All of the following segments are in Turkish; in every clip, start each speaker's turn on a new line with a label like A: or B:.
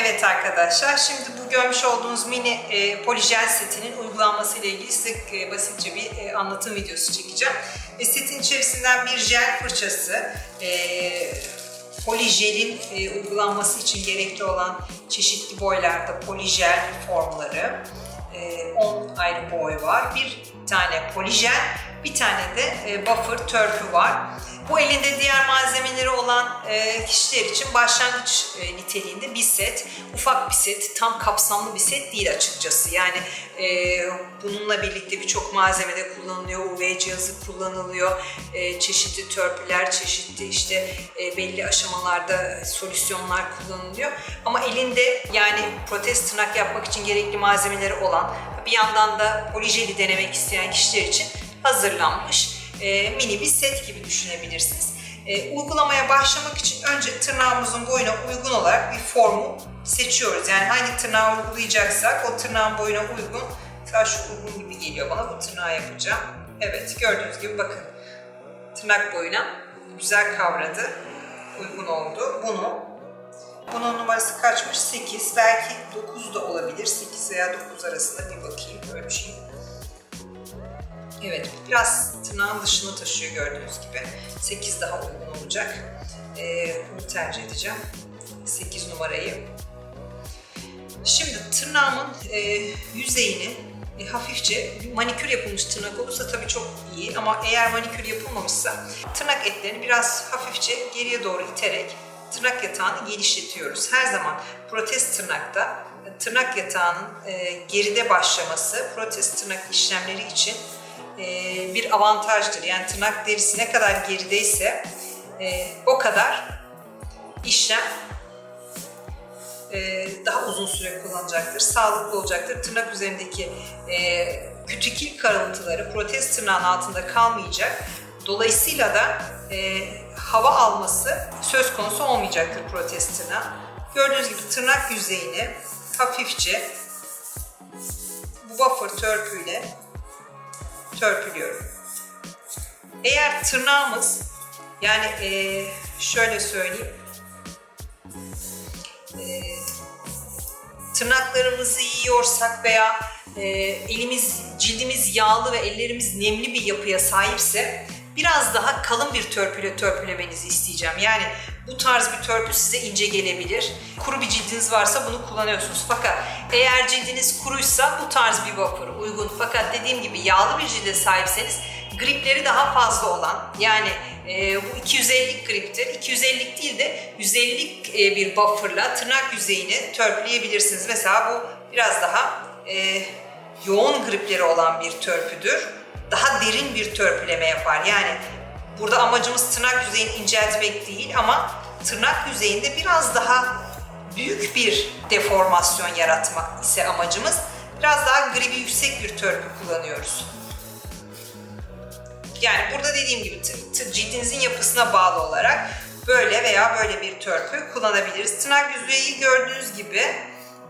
A: Evet arkadaşlar, şimdi bu görmüş olduğunuz mini e, polijel setinin uygulanması ile ilgili size e, basitçe bir e, anlatım videosu çekeceğim. Ve setin içerisinden bir jel fırçası, e, polijelin e, uygulanması için gerekli olan çeşitli boylarda polijel formları, e, 10 ayrı boy var. Bir tane polijel, bir tane de e, buffer törpü var. Bu elinde diğer malzemeleri olan e, kişiler için başlangıç e, niteliğinde bir set. Ufak bir set, tam kapsamlı bir set değil açıkçası. Yani e, bununla birlikte birçok malzemede kullanılıyor. UV cihazı kullanılıyor. Çeşitli törpüler, çeşitli işte belli aşamalarda solüsyonlar kullanılıyor. Ama elinde yani protez tırnak yapmak için gerekli malzemeleri olan bir yandan da polijeli denemek isteyen kişiler için hazırlanmış e, mini bir set gibi düşünebilirsiniz. E, uygulamaya başlamak için önce tırnağımızın boyuna uygun olarak bir formu seçiyoruz. Yani hangi tırnağı uygulayacaksak o tırnağın boyuna uygun. Mesela şu uygun gibi geliyor bana bu tırnağı yapacağım. Evet gördüğünüz gibi bakın tırnak boyuna güzel kavradı. Uygun oldu. Bunu bunun numarası kaçmış? 8. Belki 9 da olabilir. 8 veya 9 arasında bir bakayım. Ölçeyim. Evet, biraz tırnağın dışına taşıyor gördüğünüz gibi. 8 daha uygun olacak. Ee, bunu tercih edeceğim. 8 numarayı. Şimdi tırnağımın e, yüzeyini e, hafifçe manikür yapılmış tırnak olursa tabii çok iyi ama eğer manikür yapılmamışsa tırnak etlerini biraz hafifçe geriye doğru iterek tırnak yatağını genişletiyoruz. Her zaman protez tırnakta e, tırnak yatağının e, geride başlaması protez tırnak işlemleri için bir avantajdır. Yani tırnak derisi ne kadar gerideyse e, o kadar işlem e, daha uzun süre kullanacaktır, sağlıklı olacaktır. Tırnak üzerindeki e, kütükil karıntıları protez tırnağın altında kalmayacak. Dolayısıyla da e, hava alması söz konusu olmayacaktır protez tırnağı. Gördüğünüz gibi tırnak yüzeyini hafifçe bu buffer törpüyle törpülüyorum. Eğer tırnağımız yani e, şöyle söyleyeyim e, tırnaklarımızı yiyorsak veya e, elimiz cildimiz yağlı ve ellerimiz nemli bir yapıya sahipse biraz daha kalın bir törpüyle törpülemenizi isteyeceğim. Yani bu tarz bir törpü size ince gelebilir. Kuru bir cildiniz varsa bunu kullanıyorsunuz. Fakat eğer cildiniz kuruysa bu tarz bir vapur uygun. Fakat dediğim gibi yağlı bir cilde sahipseniz gripleri daha fazla olan yani e, bu 250'lik griptir. 250'lik değil de 150'lik e, bir bufferla tırnak yüzeyini törpüleyebilirsiniz. Mesela bu biraz daha e, yoğun gripleri olan bir törpüdür. Daha derin bir törpüleme yapar. Yani burada amacımız tırnak yüzeyini inceltmek değil ama tırnak yüzeyinde biraz daha büyük bir deformasyon yaratmak ise amacımız. Biraz daha gribi yüksek bir törpü kullanıyoruz. Yani burada dediğim gibi cildinizin yapısına bağlı olarak böyle veya böyle bir törpü kullanabiliriz. Tırnak yüzeyi gördüğünüz gibi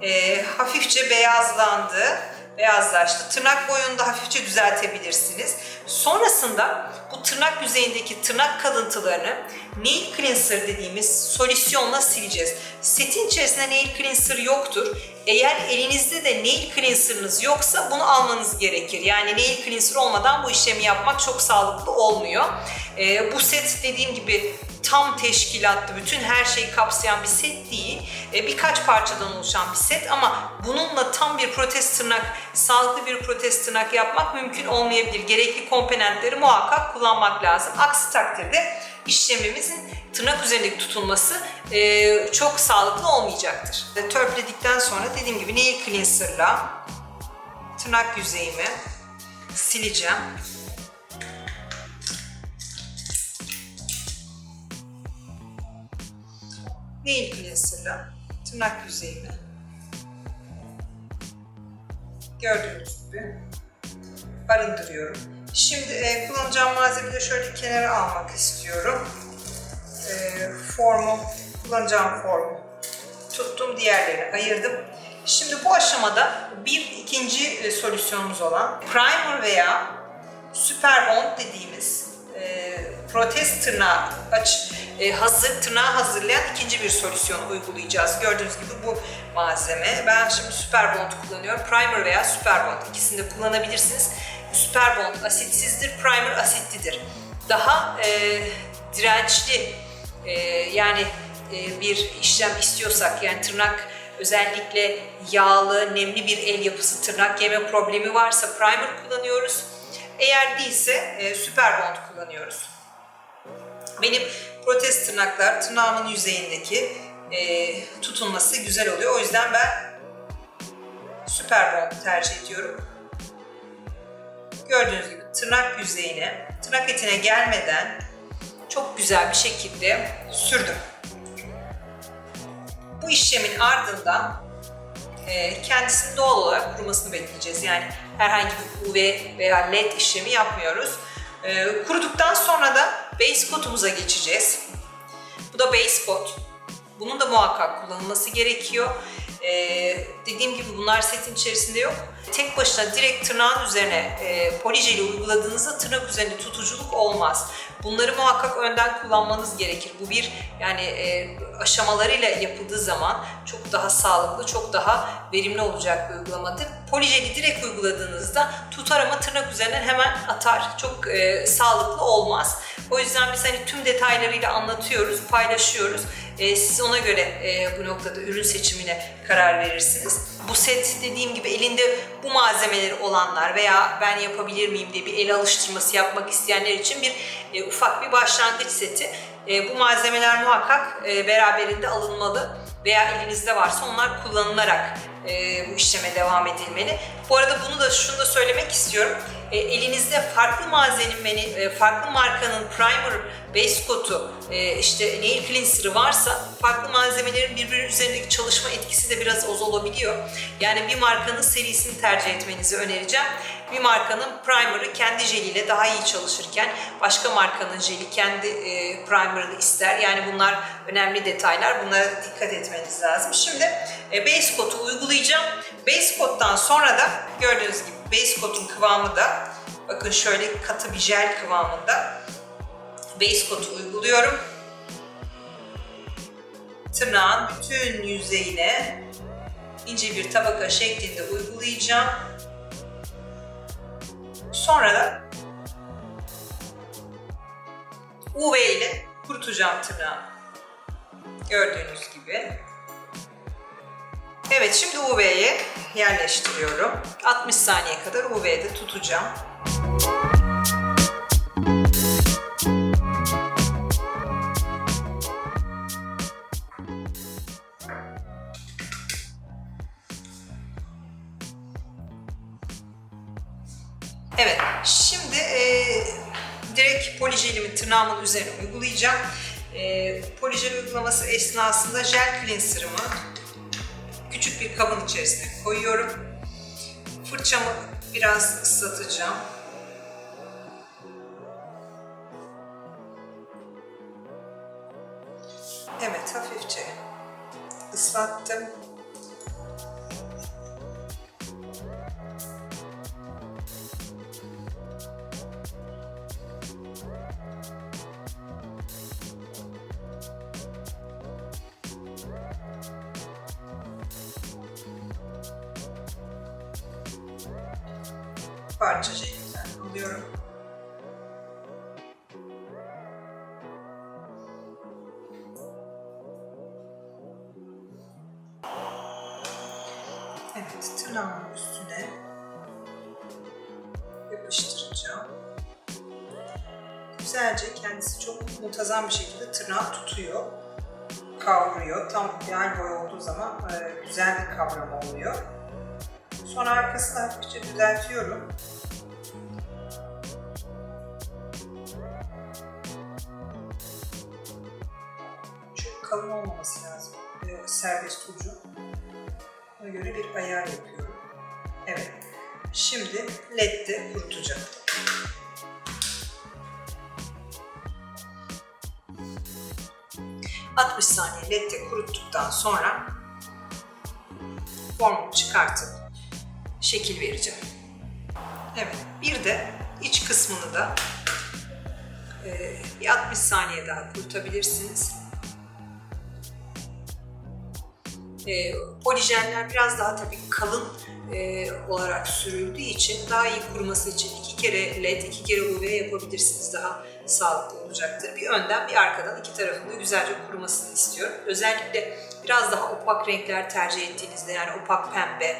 A: e, hafifçe beyazlandı, beyazlaştı. Tırnak boyunu da hafifçe düzeltebilirsiniz. Sonrasında bu tırnak yüzeyindeki tırnak kalıntılarını nail cleanser dediğimiz solüsyonla sileceğiz. Setin içerisinde nail cleanser yoktur. Eğer elinizde de nail cleanser'ınız yoksa bunu almanız gerekir. Yani nail cleanser olmadan bu işlemi yapmak çok sağlıklı olmuyor. Ee, bu set dediğim gibi tam teşkilatlı, bütün her şeyi kapsayan bir set değil. Ee, birkaç parçadan oluşan bir set ama bununla tam bir protez tırnak, sağlıklı bir protez tırnak yapmak mümkün olmayabilir. Gerekli komponentleri muhakkak kullanmak lazım. Aksi takdirde işlemimizin tırnak üzerindeki tutulması e, çok sağlıklı olmayacaktır. E, törpüledikten sonra dediğim gibi nail cleanser'la tırnak yüzeyimi sileceğim. Nail cleanser'la tırnak yüzeyimi gördüğünüz gibi arındırıyorum. Şimdi e, kullanacağım malzemeyi de şöyle kenara almak istiyorum. E, formu, kullanacağım formu tuttum, diğerlerini ayırdım. Şimdi bu aşamada bir ikinci e, solüsyonumuz olan primer veya super bond dediğimiz e, protez tırnağı aç, hazır tırnağı hazırlayan ikinci bir solüsyon uygulayacağız. Gördüğünüz gibi bu malzeme. Ben şimdi Super Bond kullanıyorum. Primer veya Super Bond ikisini de kullanabilirsiniz. Super Bond asitsizdir, Primer asitlidir. Daha e, dirençli e, yani e, bir işlem istiyorsak yani tırnak özellikle yağlı, nemli bir el yapısı tırnak yeme problemi varsa primer kullanıyoruz. Eğer değilse e, Super Bond kullanıyoruz. Benim protez tırnaklar tırnağımın yüzeyindeki e, tutunması güzel oluyor. O yüzden ben Super Bond tercih ediyorum. Gördüğünüz gibi tırnak yüzeyine, tırnak etine gelmeden çok güzel bir şekilde sürdüm. Bu işlemin ardından e, kendisinin doğal olarak kurumasını bekleyeceğiz. Yani herhangi bir UV veya LED işlemi yapmıyoruz. E, kuruduktan sonra da base coat'umuza geçeceğiz. Bu da base coat. Bunun da muhakkak kullanılması gerekiyor. Ee, dediğim gibi bunlar setin içerisinde yok. Tek başına direkt tırnağın üzerine e, polijeli uyguladığınızda tırnak üzerinde tutuculuk olmaz. Bunları muhakkak önden kullanmanız gerekir. Bu bir yani e, aşamalarıyla yapıldığı zaman çok daha sağlıklı, çok daha verimli olacak bir uygulamadır. Polijeli direkt uyguladığınızda tutar ama tırnak üzerinden hemen atar. Çok e, sağlıklı olmaz. O yüzden biz hani tüm detaylarıyla anlatıyoruz, paylaşıyoruz. E, siz ona göre e, bu noktada ürün seçimine karar verirsiniz. Bu set dediğim gibi elinde bu malzemeleri olanlar veya ben yapabilir miyim diye bir el alıştırması yapmak isteyenler için bir e, ufak bir başlangıç seti. Bu malzemeler muhakkak beraberinde alınmalı veya elinizde varsa onlar kullanılarak e, bu işleme devam edilmeli. Bu arada bunu da şunu da söylemek istiyorum. E, elinizde farklı malzemenin, e, farklı markanın primer, base coat'u, e, işte nail cleanser'ı varsa farklı malzemelerin birbiri üzerindeki çalışma etkisi de biraz az olabiliyor. Yani bir markanın serisini tercih etmenizi önereceğim. Bir markanın primer'ı kendi jeliyle daha iyi çalışırken başka markanın jeli kendi e, primer'ını ister. Yani bunlar önemli detaylar. Bunlara dikkat etmeniz lazım. Şimdi e, base coat'u uygulayacağım. Base coat'tan sonra da gördüğünüz gibi base coat'un kıvamı da bakın şöyle katı bir jel kıvamında base coat'u uyguluyorum. Tırnağın bütün yüzeyine ince bir tabaka şeklinde uygulayacağım. Sonra da UV ile kurutacağım tırnağı. Gördüğünüz gibi. Evet şimdi UV'ye yerleştiriyorum. 60 saniye kadar UV'de tutacağım. Evet, şimdi e, direkt polijelimi tırnağımın üzerine uygulayacağım. E, polijel uygulaması esnasında jel cleanser'ımı bir kabın içerisine koyuyorum. Fırçamı biraz ıslatacağım. Evet, hafifçe ıslattım. Parça şeklinden alıyorum. Evet, tırnağımın üstüne yapıştıracağım. Güzelce kendisi çok muntazam bir şekilde tırnağı tutuyor. Kavruyor. Tam ideal boy olduğu zaman e, güzel bir kavrama oluyor. Sonra arkasını hafifçe düzeltiyorum. Çok kalın olmaması lazım. Ee, serbest ucu. Ona göre bir ayar yapıyorum. Evet. Şimdi ledde kurutacağım. ...60 saniye ledde kuruttuktan sonra... ...formumu çıkartıp şekil vereceğim. Evet, bir de iç kısmını da e, bir 60 saniye daha kurutabilirsiniz. E, polijenler biraz daha tabii kalın e, olarak sürüldüğü için daha iyi kuruması için iki kere led, iki kere UV yapabilirsiniz. Daha sağlıklı olacaktır. Bir önden bir arkadan iki tarafında güzelce kurumasını istiyorum. Özellikle biraz daha opak renkler tercih ettiğinizde yani opak pembe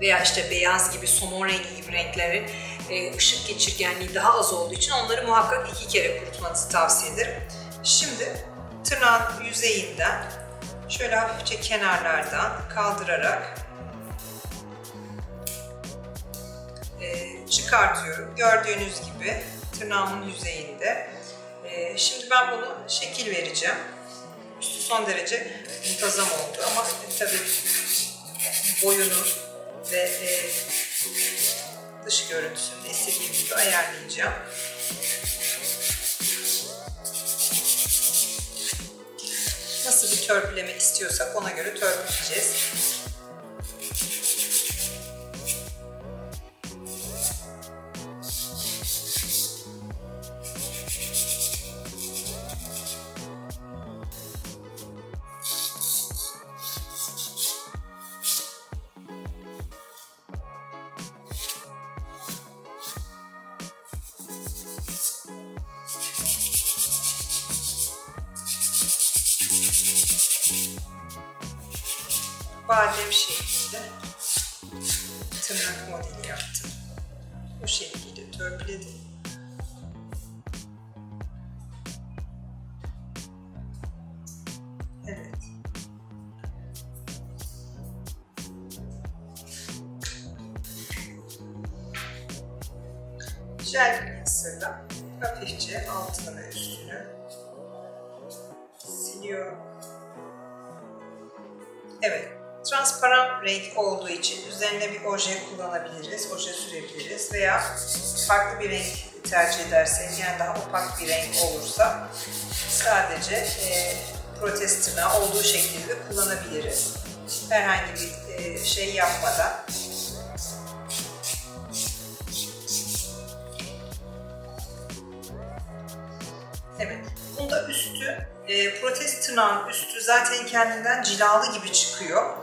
A: veya işte beyaz gibi somon rengi gibi renklerin e, ışık geçirgenliği daha az olduğu için onları muhakkak iki kere kurutmanızı tavsiye ederim. Şimdi tırnağın yüzeyinden şöyle hafifçe kenarlardan kaldırarak e, çıkartıyorum. Gördüğünüz gibi tırnağımın yüzeyinde. E, şimdi ben bunu şekil vereceğim. Üstü son derece muntazam oldu ama tabii boyunu ve e, dış görüntüsünü istediğim gibi ayarlayacağım. Nasıl bir törpüleme istiyorsak ona göre törpüleyeceğiz. Badem şeklinde tırnak modeli yaptım. Bu şekilde törpüledim. Renk olduğu için üzerine bir oje kullanabiliriz, oje sürebiliriz veya farklı bir renk tercih ederseniz yani daha opak bir renk olursa sadece e, protez tırnağı olduğu şekilde de kullanabiliriz. Herhangi bir e, şey yapmadan. Evet, bunda üstü e, protez tırnağın üstü zaten kendinden cilalı gibi çıkıyor.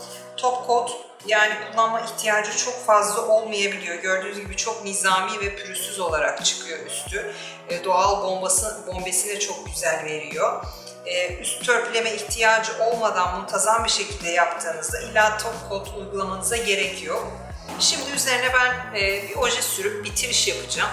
A: Top coat yani kullanma ihtiyacı çok fazla olmayabiliyor. Gördüğünüz gibi çok nizami ve pürüzsüz olarak çıkıyor üstü. E, doğal bombası, bombesini de çok güzel veriyor. E, üst törpüleme ihtiyacı olmadan muntazam bir şekilde yaptığınızda illa top coat uygulamanıza gerek yok. Şimdi üzerine ben e, bir oje sürüp bitiriş yapacağım.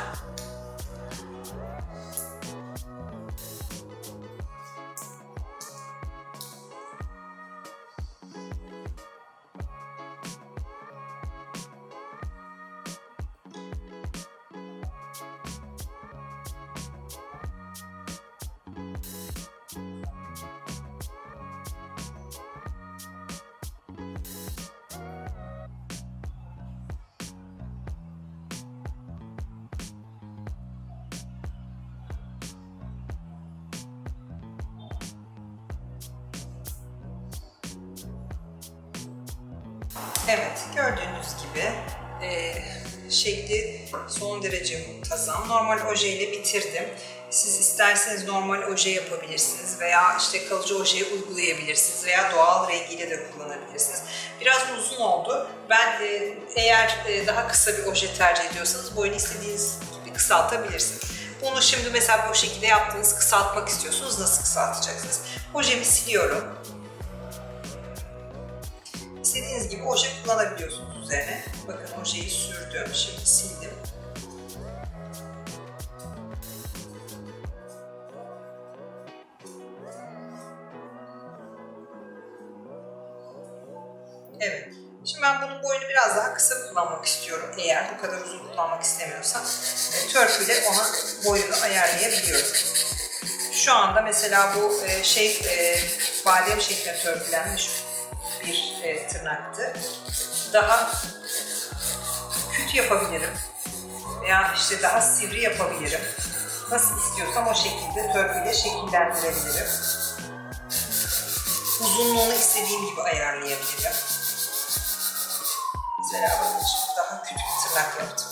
A: Şekli son derece muntazam. Normal oje ile bitirdim. Siz isterseniz normal oje yapabilirsiniz veya işte kalıcı ojeyi uygulayabilirsiniz veya doğal rengiyle de kullanabilirsiniz. Biraz uzun oldu. Ben e, eğer e, daha kısa bir oje tercih ediyorsanız boyunu istediğiniz gibi kısaltabilirsiniz. Bunu şimdi mesela bu şekilde yaptığınız kısaltmak istiyorsunuz. Nasıl kısaltacaksınız? Ojemi siliyorum. İstediğiniz gibi oje kullanabiliyorsunuz üzerine. Bakın ojeyi sürdüm, şimdi sildim. Evet. Şimdi ben bunun boyunu biraz daha kısa kullanmak istiyorum. Eğer bu kadar uzun kullanmak istemiyorsam e, törpüyle ona boyunu ayarlayabiliyorum. Şu anda mesela bu e, şey e, badem şeklinde törpülenmiş bir e, tırnaktı. Daha küt yapabilirim veya işte daha sivri yapabilirim. Nasıl istiyorsam o şekilde törpüyle şekillendirebilirim. Uzunluğunu istediğim gibi ayarlayabilirim. Mesela daha küçük bir tırnak yaptım.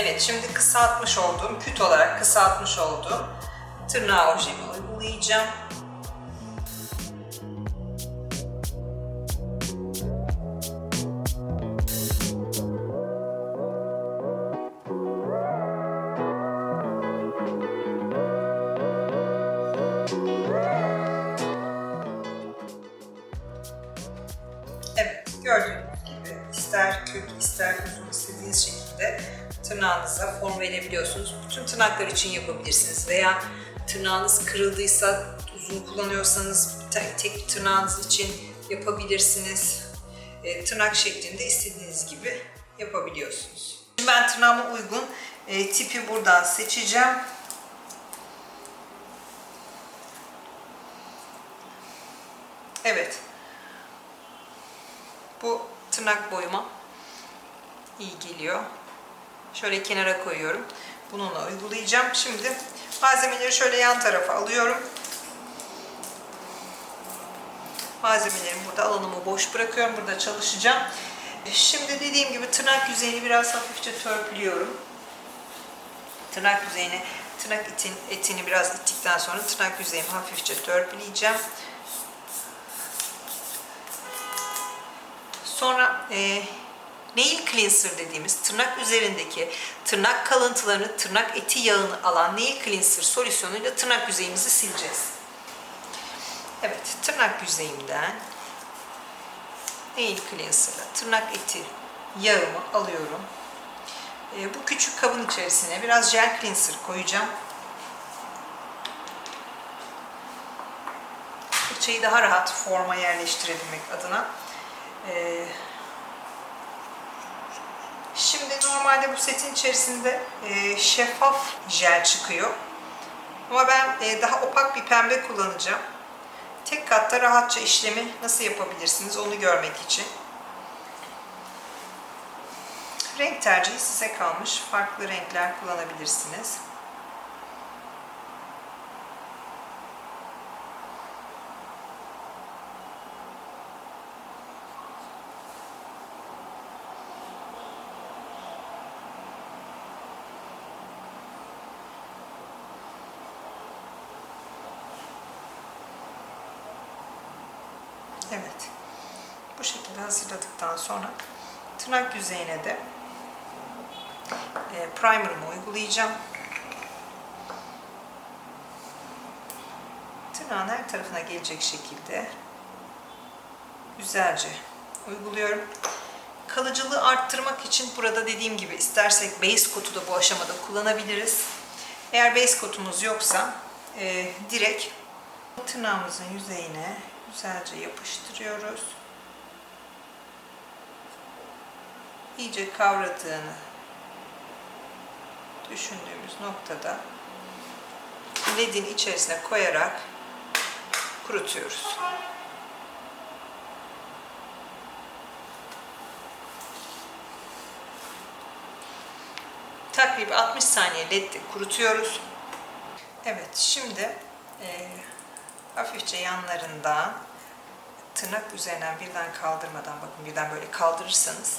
A: Evet şimdi kısaltmış olduğum, küt olarak kısaltmış olduğum tırnağı ojemi uygulayacağım. Tırnaklar için yapabilirsiniz veya tırnağınız kırıldıysa uzun kullanıyorsanız tek, tırnağınız için yapabilirsiniz. E, tırnak şeklinde istediğiniz gibi yapabiliyorsunuz. Şimdi ben tırnağıma uygun e, tipi buradan seçeceğim. Evet. Bu tırnak boyuma iyi geliyor. Şöyle kenara koyuyorum. Bununla uygulayacağım. Şimdi malzemeleri şöyle yan tarafa alıyorum. Malzemelerimi burada alanımı boş bırakıyorum. Burada çalışacağım. Şimdi dediğim gibi tırnak yüzeyini biraz hafifçe törpülüyorum. Tırnak yüzeyini, tırnak etin, etini biraz ittikten sonra tırnak yüzeyimi hafifçe törpüleyeceğim. Sonra e, nail cleanser dediğimiz tırnak üzerindeki tırnak kalıntılarını, tırnak eti yağını alan nail cleanser solüsyonuyla tırnak yüzeyimizi sileceğiz. Evet, tırnak yüzeyimden nail cleanser'la tırnak eti yağımı alıyorum. E, bu küçük kabın içerisine biraz gel cleanser koyacağım. Fırçayı daha rahat forma yerleştirebilmek adına. Ee, şimdi normalde bu setin içerisinde e, şeffaf jel çıkıyor. Ama ben e, daha opak bir pembe kullanacağım. Tek katta rahatça işlemi nasıl yapabilirsiniz onu görmek için. Renk tercihi size kalmış. Farklı renkler kullanabilirsiniz. Evet. Bu şekilde hazırladıktan sonra tırnak yüzeyine de e, primer'ımı uygulayacağım. Tırnağın her tarafına gelecek şekilde güzelce uyguluyorum. Kalıcılığı arttırmak için burada dediğim gibi istersek base coat'u da bu aşamada kullanabiliriz. Eğer base coat'umuz yoksa e, direkt tırnağımızın yüzeyine güzelce yapıştırıyoruz. İyice kavradığını düşündüğümüz noktada ledin içerisine koyarak kurutuyoruz. Takribi 60 saniye ledde kurutuyoruz. Evet şimdi e, hafifçe yanlarından tırnak üzerinden birden kaldırmadan bakın birden böyle kaldırırsanız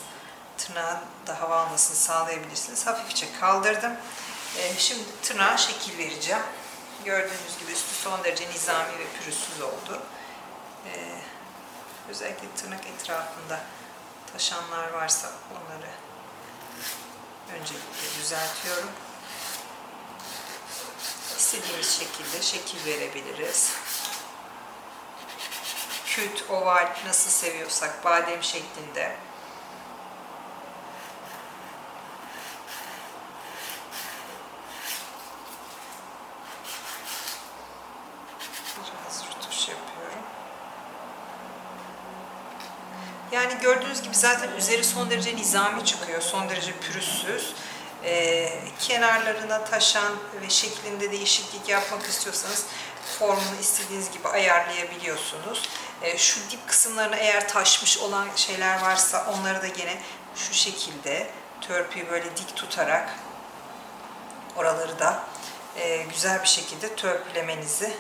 A: tırnağın da hava almasını sağlayabilirsiniz. Hafifçe kaldırdım. Ee, şimdi tırnağa şekil vereceğim. Gördüğünüz gibi üstü son derece nizami ve pürüzsüz oldu. Ee, özellikle tırnak etrafında taşanlar varsa onları öncelikle düzeltiyorum. İstediğimiz şekilde şekil verebiliriz. Küt, oval nasıl seviyorsak badem şeklinde. Biraz rötuş yapıyorum. Yani gördüğünüz gibi zaten üzeri son derece nizami çıkıyor, son derece pürüzsüz. Ee, kenarlarına taşan ve şeklinde değişiklik yapmak istiyorsanız formunu istediğiniz gibi ayarlayabiliyorsunuz. Ee, şu dip kısımlarına eğer taşmış olan şeyler varsa onları da gene şu şekilde törpüyü böyle dik tutarak oraları da e, güzel bir şekilde törpülemenizi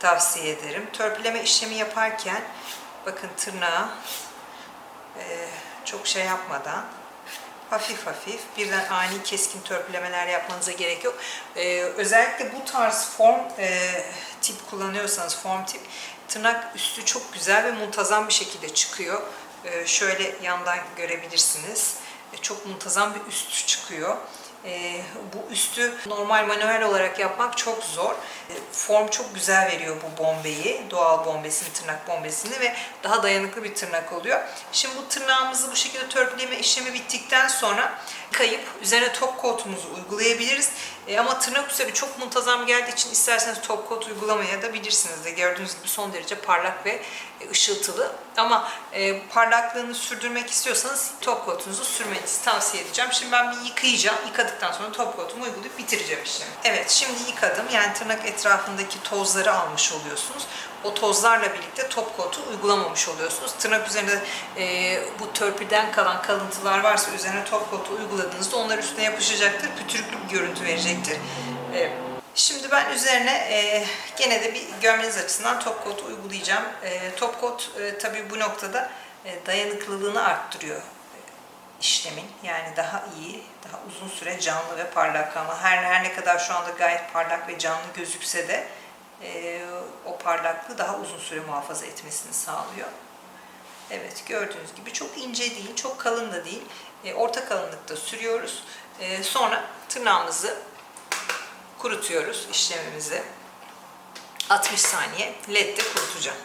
A: tavsiye ederim. Törpüleme işlemi yaparken bakın tırnağı e, çok şey yapmadan hafif hafif birden ani keskin törpülemeler yapmanıza gerek yok. Ee, özellikle bu tarz form e, tip kullanıyorsanız form tip tırnak üstü çok güzel ve muntazam bir şekilde çıkıyor. Ee, şöyle yandan görebilirsiniz. E, çok muntazam bir üst çıkıyor. E, bu üstü normal manuel olarak yapmak çok zor. E, form çok güzel veriyor bu bombeyi, doğal bombesini, tırnak bombesini ve daha dayanıklı bir tırnak oluyor. Şimdi bu tırnağımızı bu şekilde törpüleme işlemi bittikten sonra kayıp üzerine top coat'umuzu uygulayabiliriz. E, ama tırnak üzeri çok muntazam geldiği için isterseniz top coat uygulamaya da bilirsiniz de gördüğünüz gibi son derece parlak ve e, ışıltılı. Ama e, parlaklığını sürdürmek istiyorsanız top coat'unuzu sürmenizi tavsiye edeceğim. Şimdi ben bir yıkayacağım. Yıkadıktan sonra top coat'umu uygulayıp bitireceğim işlemi. Evet şimdi yıkadım. Yani tırnak etrafındaki tozları almış oluyorsunuz. O tozlarla birlikte top coat'u uygulamamış oluyorsunuz. Tırnak üzerinde e, bu törpüden kalan kalıntılar varsa üzerine top coat'u uyguladığınızda onlar üstüne yapışacaktır. Pütürüklü bir görüntü verecektir. E, Şimdi ben üzerine e, gene de bir görmeniz açısından top coat uygulayacağım. E, top coat e, tabii bu noktada e, dayanıklılığını arttırıyor işlemin. Yani daha iyi, daha uzun süre canlı ve parlak ama her her ne kadar şu anda gayet parlak ve canlı gözükse de e, o parlaklığı daha uzun süre muhafaza etmesini sağlıyor. Evet gördüğünüz gibi çok ince değil, çok kalın da değil. E, orta kalınlıkta sürüyoruz. E, sonra tırnağımızı kurutuyoruz işlemimizi. 60 saniye ledde kurutacağım.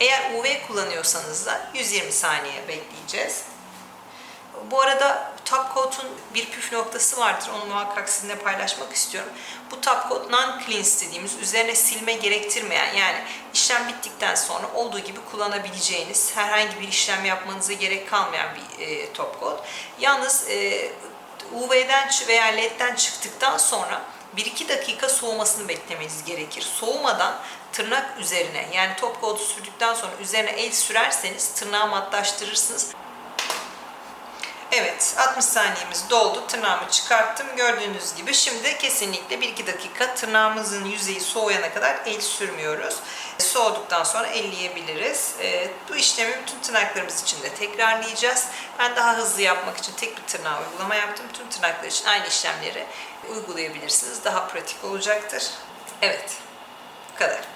A: Eğer UV kullanıyorsanız da 120 saniye bekleyeceğiz. Bu arada top coat'un bir püf noktası vardır. Onu muhakkak sizinle paylaşmak istiyorum. Bu top coat non-cleanse dediğimiz üzerine silme gerektirmeyen yani işlem bittikten sonra olduğu gibi kullanabileceğiniz herhangi bir işlem yapmanıza gerek kalmayan bir e, top coat. Yalnız e, UV'den veya LED'den çıktıktan sonra 1-2 dakika soğumasını beklemeniz gerekir. Soğumadan tırnak üzerine yani top coat'u sürdükten sonra üzerine el sürerseniz tırnağı matlaştırırsınız. Evet 60 saniyemiz doldu. Tırnağımı çıkarttım. Gördüğünüz gibi şimdi kesinlikle 1-2 dakika tırnağımızın yüzeyi soğuyana kadar el sürmüyoruz. Soğuduktan sonra elleyebiliriz. Ee, bu işlemi bütün tırnaklarımız için de tekrarlayacağız. Ben daha hızlı yapmak için tek bir tırnağa uygulama yaptım. Tüm tırnaklar için aynı işlemleri uygulayabilirsiniz. Daha pratik olacaktır. Evet bu kadar.